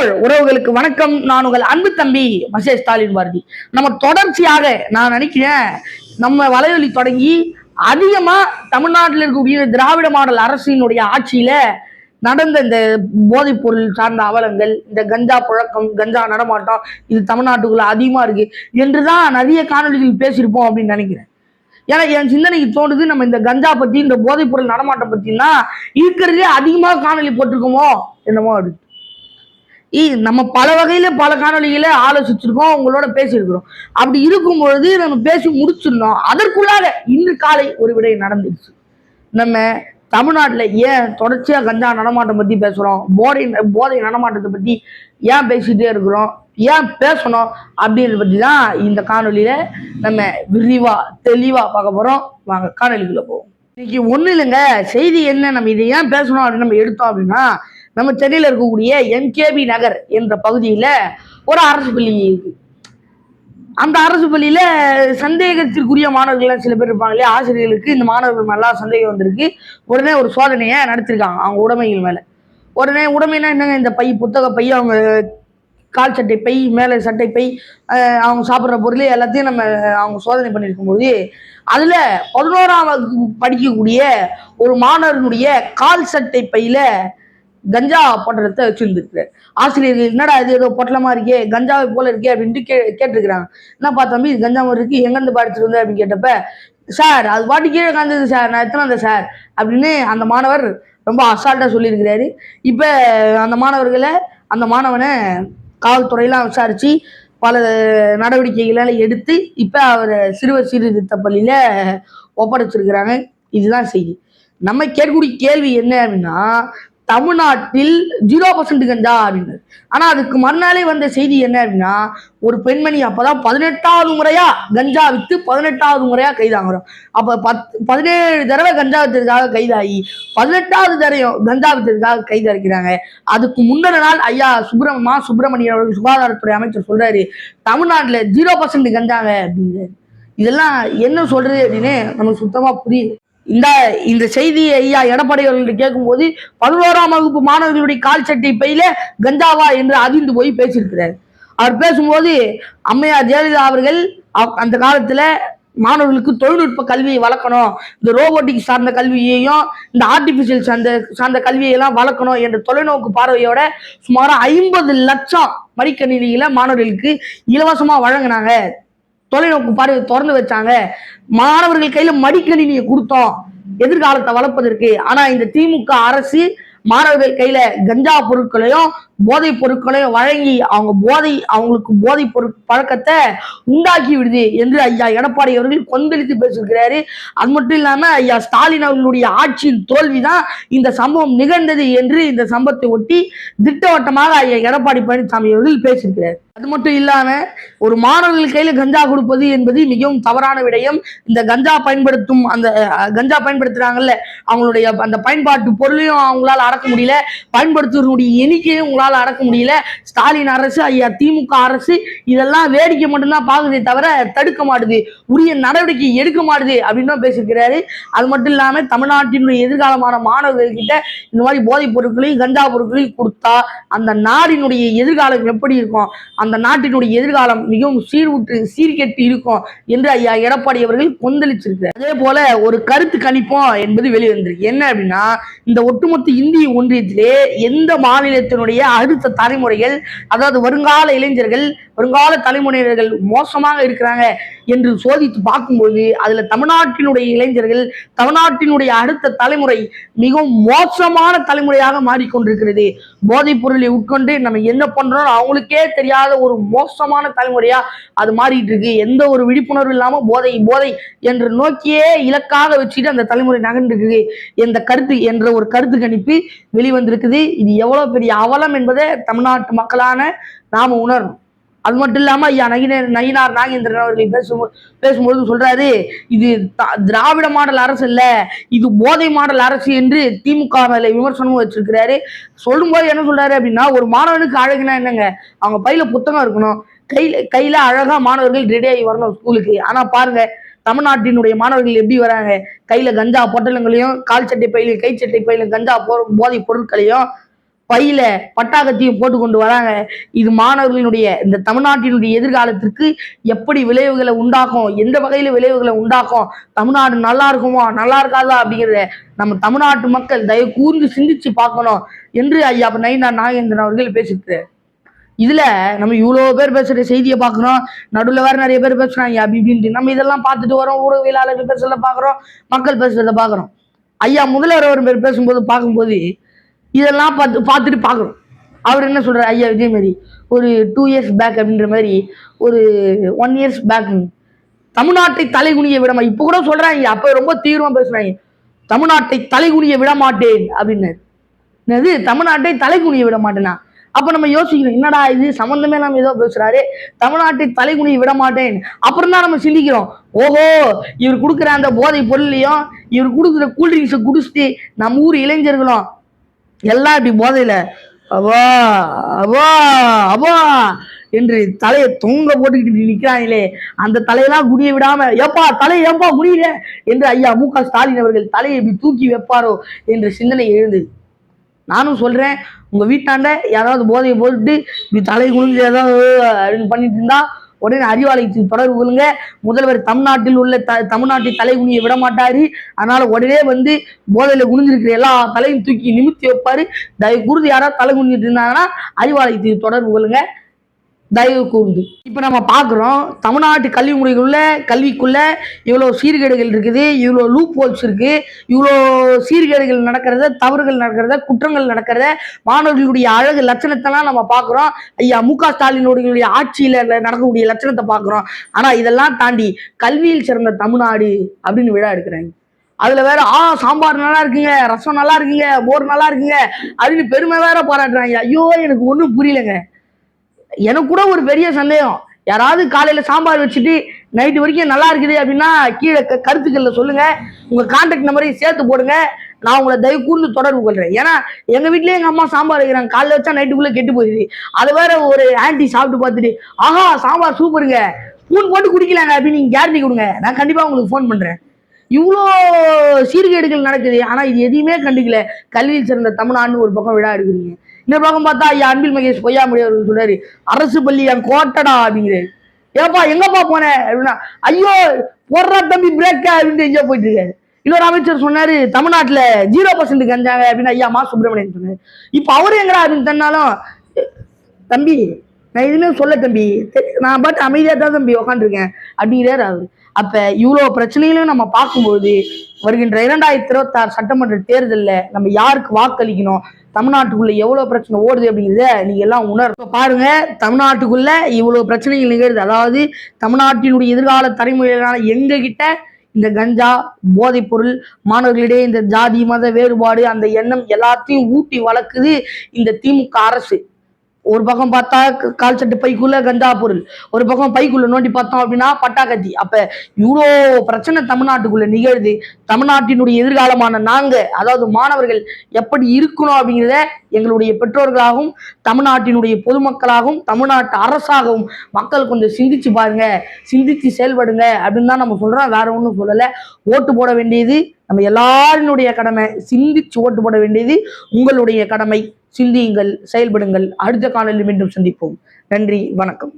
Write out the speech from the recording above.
தமிழ் உறவுகளுக்கு வணக்கம். நான் உங்கள் அன்பு தம்பி மசே ஸ்டாலின் பாரதி நம்ம தொடர்ச்சியாக நான் நினைக்கிறேன் நம்ம வலைவலி தொடங்கி அதிகமா தமிழ்நாட்டில் இருக்கக்கூடிய திராவிட மாடல் அரசினுடைய ஆட்சியில நடந்த இந்த போதைப் பொருள் சார்ந்த அவலங்கள் இந்த கஞ்சா புழக்கம் கஞ்சா நடமாட்டம் இது தமிழ்நாட்டுக்குள்ள அதிகமா இருக்கு என்றுதான் நிறைய காணொளிகள் பேசியிருப்போம் அப்படின்னு நினைக்கிறேன். ஏன்னா என் சிந்தனைக்கு தோணுது நம்ம இந்த கஞ்சா பத்தி இந்த போதைப் பொருள் நடமாட்டம் பத்தினா இருக்கிறதுலே அதிகமாக காணொளி போட்டிருக்கோமோ என்னமோ இருக்கு நம்ம பல வகையில பல காணொளிகளை ஆலோசிச்சிருக்கோம் உங்களோட பேசியிருக்கிறோம். அப்படி இருக்கும் பொழுது நம்ம பேசி முடிச்சிருந்தோம் அதற்குள்ளாக இன்று காலை ஒரு விடை நடந்துருச்சு நம்ம தமிழ்நாட்டில் ஏன் தொடர்ச்சியாக கஞ்சா நடமாட்டம் பற்றி பேசுகிறோம் போதை போதை நடமாட்டத்தை பற்றி ஏன் பேசிகிட்டே இருக்கிறோம்? ஏன் பேசணும்? அப்படின்றத பற்றி தான் இந்த காணொலியில் நம்ம விரிவாக தெளிவாக பார்க்க போகிறோம் வாங்க காணொளிக்குள்ள போவோம். இன்னைக்கு ஒன்றும் இல்லைங்க. செய்தி என்ன? நம்ம இதை ஏன் பேசணும் அப்படின்னு நம்ம எடுத்தோம் அப்படின்னா நம்ம சென்னையில் இருக்கக்கூடிய எம்கேபி நகர் என்ற பகுதியில் ஒரு அரசு பள்ளி இருக்கு. அந்த அரசு பள்ளியில் சந்தேகத்திற்குரிய மாணவர்கள்லாம் சில பேர் இருப்பாங்க இல்லையா? ஆசிரியர்களுக்கு இந்த மாணவர்கள் மேல சந்தேகம் வந்திருக்கு. உடனே ஒரு சோதனையை நடத்திருக்காங்க அவங்க உடைமைகள் மேலே. உடனே உடமைனா என்னங்க? இந்த பை புத்தக பை அவங்க கால் சட்டை பை மேலே சட்டை பை அவங்க சாப்பிட்ற பொருள் எல்லாத்தையும் நம்ம அவங்க சோதனை பண்ணியிருக்கும் போது அதில் பதினோராம் வகுப்பு படிக்கக்கூடிய ஒரு மாணவனுடைய கால் சட்டை பையில் கஞ்சா பொட்டலத்தை வச்சிருந்துருக்கு ஆசிரியர்கள் என்னடா இது? ஏதோ பொட்டலமா இருக்கே கஞ்சாவை போல இருக்கே அப்படின்ட்டு கே கேட்டிருக்கிறாங்க. என்னப்பா தம்பி இது கஞ்சா மாதிரி இருக்கு எங்கேருந்து படிச்சுட்டு வந்த? அப்படின்னு கேட்டப்ப சார் அது பாட்டு கீழே காந்தது சார். நான் எத்தனை வந்தேன் சார் அப்படின்னு அந்த மாணவர் ரொம்ப அசால்ட்டாக சொல்லியிருக்கிறாரு. இப்போ அந்த மாணவர்களை அந்த மாணவனை காவல்துறையெல்லாம் விசாரித்து பல நடவடிக்கைகளை எடுத்து இப்போ அவர் சிறுவர் சீர்திருத்த பள்ளியில் ஒப்படைச்சிருக்கிறாங்க. இதுதான் செய்தி. நம்ம கேட்கக்கூடிய கேள்வி என்ன அப்படின்னா தமிழ்நாட்டில் ஜீரோ பர்சன்ட் கஞ்சா அப்படின்னு. ஆனா அதுக்கு மறுநாளே வந்த செய்தி என்ன அப்படின்னா ஒரு பெண்மணி அப்பதான் பதினெட்டாவது முறையா கஞ்சா வித்து பதினெட்டாவது முறையா கைதாகிறோம் அப்ப பத்து பதினேழு தடவை கஞ்சா வித்ததுக்காக கைதாகி பதினெட்டாவது தடவையும் கஞ்சா வித்ததுக்காக கைது அதுக்கு முந்தின நாள் ஐயா சுப்பிரமமா சுப்பிரமணியன் அவர்கள் சுகாதாரத்துறை அமைச்சர் சொல்றாரு தமிழ்நாட்டுல ஜீரோ பர்சன்ட் கஞ்சாங்க அப்படிங்கிறாரு இதெல்லாம் என்ன சொல்றது அப்படின்னு நமக்கு சுத்தமா புரியுது. இந்த இந்த செய்தியை ஐயா எடப்பாடி அவர்கள்ட்ட கேட்கும்போது பதினோராம் வகுப்பு மாணவர்களுடைய கால் சட்டை பையில கஞ்சாவா என்று அதிர்ந்து போய் பேசியிருக்கிறார். அவர் பேசும்போது அம்மையார் ஜெயலலிதா அவர்கள் அந்த காலத்துல மாணவர்களுக்கு தொழில்நுட்ப கல்வியை வளர்க்கணும் இந்த ரோபோட்டிக் சார்ந்த கல்வியையும் இந்த ஆர்டிபிஷியல் சார்ந்த சார்ந்த கல்வியெல்லாம் வளர்க்கணும் என்ற தொலைநோக்கு பார்வையோட சுமார் ஐம்பது லட்சம் மடிக்கணினியில மாணவர்களுக்கு இலவசமா வழங்கினாங்க. தொலைநோக்கு பார்வை திறந்து வச்சாங்க. மாணவர்கள் கையில மடிக்கணினியை கொடுத்தோம். எதிர்காலத்தை வளர்ப்பதற்கு. ஆனா இந்த திமுக அரசு மாணவர்கள் கையில கஞ்சா பொருட்களையும் போதைப் பொருட்களையும் வழங்கி அவங்க போதை அவங்களுக்கு போதை பொருட் பழக்கத்தை உண்டாக்கி விடுது என்று ஐயா எடப்பாடி அவர்கள் கொந்தளித்து பேசியிருக்கிறாரு. அது மட்டும் இல்லாம ஐயா ஸ்டாலின் அவர்களுடைய ஆட்சியின் தோல்விதான் இந்த சம்பவம் நிகழ்ந்தது என்று இந்த சம்பவத்தை ஒட்டி திட்டவட்டமாக ஐயா எடப்பாடி பழனிசாமி அவர்கள் பேசியிருக்கிறார். அது மட்டும் இல்லாம ஒரு மாணவர்கள் கையில கஞ்சா கொடுப்பது என்பது மிகவும் தவறான விடயம். இந்த கஞ்சா பயன்படுத்தும் அந்த கஞ்சா பயன்படுத்துறாங்கல்ல அவங்களுடைய அந்த பயன்பாட்டு பொருளையும் அவங்களால அடக்க முடியல பயன்படுத்துவதனுடைய எண்ணிக்கையும் உங்களால அடக்க முடியல. ஸ்டாலின் அரசு ஐயா திமுக அரசு இதெல்லாம் வேடிக்கை மட்டும்தான் பாக்குதே தவிர தடுக்க மாட்டுது உரிய நடவடிக்கை எடுக்க மாட்டுது அப்படின்னு தான் பேசியிருக்கிறாரு. அது மட்டும் இல்லாம தமிழ்நாட்டினுடைய எதிர்காலமான மாணவர்கள் கிட்ட இந்த மாதிரி போதைப் பொருட்களையும் கஞ்சா பொருட்களையும் கொடுத்தா அந்த நாடினுடைய எதிர்காலம் எப்படி இருக்கும்? அந்த நாட்டினுடைய எதிர்காலம் மிகவும் சீர்வுற்று சீர்கெட்டு இருக்கும் என்று ஐயா எடப்பாடி அவர்கள் கொந்தளிச்சிருக்கிறார். அதே போல ஒரு கருத்து கணிப்போம் என்பது வெளிவந்திருக்கு. என்ன அப்படின்னா இந்த ஒட்டுமொத்த இந்திய ஒன்றியத்திலே எந்த மாநிலத்தினுடைய அடுத்த தலைமுறைகள் அதாவது வருங்கால இளைஞர்கள் வருங்கால தலைமுறையினர்கள் மோசமாக இருக்கிறாங்க என்று சோதித்து பார்க்கும்போது அதுல தமிழ்நாட்டினுடைய இளைஞர்கள் தமிழ்நாட்டினுடைய அடுத்த தலைமுறை மிகவும் மோசமான தலைமுறையாக மாறிக்கொண்டிருக்கிறது. போதைப் பொருளை உட்கொண்டு நம்ம என்ன பண்றோம் அவங்களுக்கே தெரியாத ஒரு மோசமான தலைமுறையா அது மாறிட்டு இருக்கு. எந்த ஒரு விழிப்புணர்வு இல்லாம போதை போதை என்று நோக்கியே இலக்காக வச்சுட்டு அந்த தலைமுறை நகர்ந்துருக்கு எந்த கருத்து என்ற ஒரு கருத்து கணிப்பு வெளிவந்திருக்குது. இது எவ்வளவு பெரிய அவலம் என்பதை தமிழ்நாட்டு மக்களான நாம உணரணும். அது மட்டும் இல்லாம ஐயா நகினர் நயினார் நாகேந்திரன் அவர்கள் பேசும்போது பேசும்பொழுது சொல்றாரு இது திராவிட மாடல் அரசு இல்ல இது போதை மாடல் அரசு என்று திமுக மேல விமர்சனமும் வச்சிருக்கிறாரு. சொல்லும்போது என்ன சொல்றாரு அப்படின்னா ஒரு மாணவனுக்கு அழகுனா என்னங்க? அவங்க பையில புத்தகம் இருக்கணும். கையில கையில அழகா மாணவர்கள் ரெடி ஆகி வரணும் ஸ்கூலுக்கு. ஆனா பாருங்க தமிழ்நாட்டினுடைய மாணவர்கள் எப்படி வராங்க? கையில கஞ்சா பொட்டலங்களையும் கால் சட்டை பையில கை சட்டை பையில கஞ்சா போ போதை பொருட்களையும் பையில பட்டாக்கத்தையும் போட்டு கொண்டு வராங்க. இது மாணவர்களினுடைய இந்த தமிழ்நாட்டினுடைய எதிர்காலத்திற்கு எப்படி விளைவுகளை உண்டாக்கும் எந்த வகையில விளைவுகளை உண்டாக்கும் தமிழ்நாடு நல்லா இருக்குமா நல்லா இருக்காதா அப்படிங்கிறத நம்ம தமிழ்நாட்டு மக்கள் தயவு கூர்ந்து சிந்திச்சு பார்க்கணும் என்று ஐயா நயினா நாகேந்திரன் அவர்கள் பேசிட்டு இதுல நம்ம இவ்வளோ பேர் பேசுற செய்தியை பார்க்குறோம். நடுவில் வேற நிறைய பேர் பேசுறாங்க அப்படி இப்படின்ட்டு. நம்ம இதெல்லாம் பார்த்துட்டு வரோம் ஊடகவியலாளர்கள் பேசுறத பார்க்குறோம் மக்கள் பேசுறத பார்க்குறோம். ஐயா முதல்வர் அவர் பேர் பேசும்போது பார்க்கும்போது இதெல்லாம் பார்த்து பார்த்துட்டு பார்க்குறோம் அவர் என்ன சொல்கிறார் ஐயா இதேமாரி மாதிரி ஒரு டூ இயர்ஸ் பேக் அப்படின்ற மாதிரி ஒரு ஒன் இயர்ஸ் பேக் தமிழ்நாட்டை தலைகுனிய விடமா? இப்போ கூட சொல்கிறாங்க அப்போ ரொம்ப தீவிரமாக பேசுகிறாங்க தமிழ்நாட்டை தலைகுனிய விட மாட்டேன் அப்படின்னாரு. என்னது தமிழ்நாட்டை தலைகுனிய விட மாட்டேனா அப்போ நம்ம யோசிக்கிறோம் என்னடா இது? சம்மந்தமே நம்ம ஏதோ பேசுறாரு. தமிழ்நாட்டை தலைகுனிய விட மாட்டேன் அப்புறம் தான் நம்ம சிந்திக்கிறோம். ஓஹோ இவர் கொடுக்குற அந்த போதை பொருளையும் இவர் கொடுக்குற கூல்ட்ரிங்க்ஸை குடிச்சிட்டு நம்ம ஊர் இளைஞர்களும் எல்லாம் இப்படி போதையில அவா அவா அவா என்று தலையை தொங்க போட்டுக்கிட்டு நிற்கிறாங்களே அந்த தலையெல்லாம் குடிய விடாம ஏப்பா தலையை ஏப்பா குடியில என்று ஐயா மு க ஸ்டாலின் அவர்கள் தலையை இப்படி தூக்கி வைப்பாரோ என்ற சிந்தனை எழுந்தது நானும் சொல்றேன் உங்க வீட்டாண்ட யாராவது போதையை போட்டுட்டு இப்படி தலை குனிஞ்சு ஏதாவது அப்படின்னு பண்ணிட்டு இருந்தா உடனே அறிவாலயத்துக்கு தொடர்பு கொள்ளுங்க. முதல்வர் தமிழ்நாட்டில் உள்ள த தமிழ்நாட்டை தலை குனிய விட மாட்டாரு அதனால உடனே வந்து போதையில குனிஞ்சிருக்கிற எல்லா தலையும் தூக்கி நிமித்தி வைப்பாரு. தயவு கூர்ந்து யாராவது தலை குனிஞ்சிட்டு இருந்தாங்கன்னா அறிவாலயத்துக்கு தொடர்பு கொள்ளுங்க. தயவு கூர்ந்து. இப்போ நம்ம பார்க்குறோம் தமிழ்நாட்டு கல்வி முறைக்குள்ள கல்விக்குள்ள இவ்வளோ சீர்கேடுகள் இருக்குது இவ்வளோ லூப் ஹோல்ஸ் இருக்குது இவ்வளோ சீர்கேடுகள் நடக்கிறத தவறுகள் நடக்கிறத குற்றங்கள் நடக்கிறத மாணவர்களுடைய அழகு லட்சணத்தெல்லாம் நம்ம பார்க்குறோம் ஐயா மு க ஸ்டாலினுடைய ஆட்சியில் நடக்கக்கூடிய லட்சணத்தை பார்க்குறோம் ஆனால் இதெல்லாம் தாண்டி கல்வியில் சிறந்த தமிழ்நாடு அப்படின்னு விழா எடுக்கிறாங்க. அதுல வேற ஆ சாம்பார் நல்லா இருக்குங்க ரசம் நல்லா இருக்குங்க மோர் நல்லா இருக்குங்க அப்படின்னு பெருமை வேற பாராட்டுறாங்க. ஐயோ எனக்கு ஒன்றும் புரியலங்க. எனக்கு கூட ஒரு பெரிய சந்தேகம். யாராவது காலையில் சாம்பார் வச்சுட்டு நைட்டு வரைக்கும் நல்லா இருக்குது அப்படின்னா கீழே க- கருத்துக்களில் சொல்லுங்க. உங்கள் கான்டாக்ட் நம்பரையும் சேர்த்து போடுங்க. நான் உங்களை தயவு கூர்ந்து தொடர்பு கொள்கிறேன் ஏன்னா எங்கள் வீட்லயே எங்கள் அம்மா சாம்பார் வைக்கிறாங்க. காலைல வச்சா நைட்டுக்குள்ளே கெட்டு போயிடுது. அது வேற ஒரு ஆன்டி சாப்பிட்டு பார்த்துட்டு ஆஹா சாம்பார் சூப்பருங்க ஸ்பூன் போட்டு குடிக்கலாங்க அப்படின்னு நீங்கள் கேரண்டி கொடுங்க. நான் கண்டிப்பாக உங்களுக்கு ஃபோன் பண்ணுறேன் இவ்வளோ சீர்கேடுகள் நடக்குது. ஆனால் இது எதையுமே கண்டுக்கல. கல்வியில் சிறந்த தமிழ்நாடுன்னு ஒரு பக்கம் விழா எடுக்கிறீங்க இன்னொரு பக்கம் பார்த்தா ஐயா அன்பில் மகேஷ் பொய்யாமொழி அவர்கள் சொல்றாரு. அரசு பள்ளி என் கோட்டடா அப்படிங்கிறாரு. ஏப்பா எங்கப்பா போனேன் அப்படின்னா ஐயோ போடுறா தம்பி பிரேக்கா அப்படின்னு எங்கேயோ போயிட்டு இருக்காரு. இன்னொரு அமைச்சர் சொன்னாரு தமிழ்நாட்டில் ஜீரோ பர்சன்ட் கஞ்சாங்க அப்படின்னு ஐயா மா சுப்பிரமணியன் சொன்னாரு. இப்போ அவரு எங்கடா அப்படின்னு சொன்னாலும் தம்பி நான் எதுவுமே சொல்ல தம்பி. நான் பாட்டு அமைதியாக தான் தம்பி உக்காந்துருக்கேன் அப்படிங்கிறாரு அவர். அப்ப இவ்வளோ பிரச்சனைகளையும் நம்ம பார்க்கும்போது வருகின்ற இரண்டாயிரத்தி இருபத்தாறு சட்டமன்ற தேர்தலில் நம்ம யாருக்கு வாக்களிக்கணும்? தமிழ்நாட்டுக்குள்ள எவ்வளவு பிரச்சனை ஓடுது அப்படிங்கிறத நீங்க எல்லாம் உணர் பாருங்க தமிழ்நாட்டுக்குள்ள இவ்வளவு பிரச்சனைகள் நிகழ்து. அதாவது தமிழ்நாட்டினுடைய எதிர்கால தலைமுறையிலான எங்க கிட்ட இந்த கஞ்சா போதைப் பொருள் மாணவர்களிடையே இந்த ஜாதி மத வேறுபாடு அந்த எண்ணம் எல்லாத்தையும் ஊட்டி வளர்க்குது இந்த திமுக அரசு. ஒரு பக்கம் பார்த்தா க- கால் சட்டு பைக்குள்ள கஞ்சா பொருள். ஒரு பக்கம் பைக்குள்ள நோண்டி பார்த்தோம் அப்படின்னா பட்டாக்கத்தி. அப்ப இவ்வளோ பிரச்சனை தமிழ்நாட்டுக்குள்ள நிகழுது. தமிழ்நாட்டினுடைய எதிர்காலமான நாங்க அதாவது மாணவர்கள் எப்படி இருக்கணும் அப்படிங்கிறத எங்களுடைய பெற்றோர்களாகவும் தமிழ்நாட்டினுடைய பொதுமக்களாகவும் தமிழ்நாட்டு அரசாகவும் மக்கள் கொஞ்சம் சிந்திச்சு பாருங்க. சிந்திச்சு செயல்படுங்க அப்படின்னு தான் நம்ம சொல்றோம். வேற ஒன்றும் சொல்லலை. ஓட்டு போட வேண்டியது நம்ம எல்லாரினுடைய கடமை சிந்திச்சு ஓட்டு போட வேண்டியது உங்களுடைய கடமை. சிந்தியுங்கள் செயல்படுங்கள். அடுத்த காலையில் மீண்டும் சந்திப்போம். நன்றி வணக்கம்.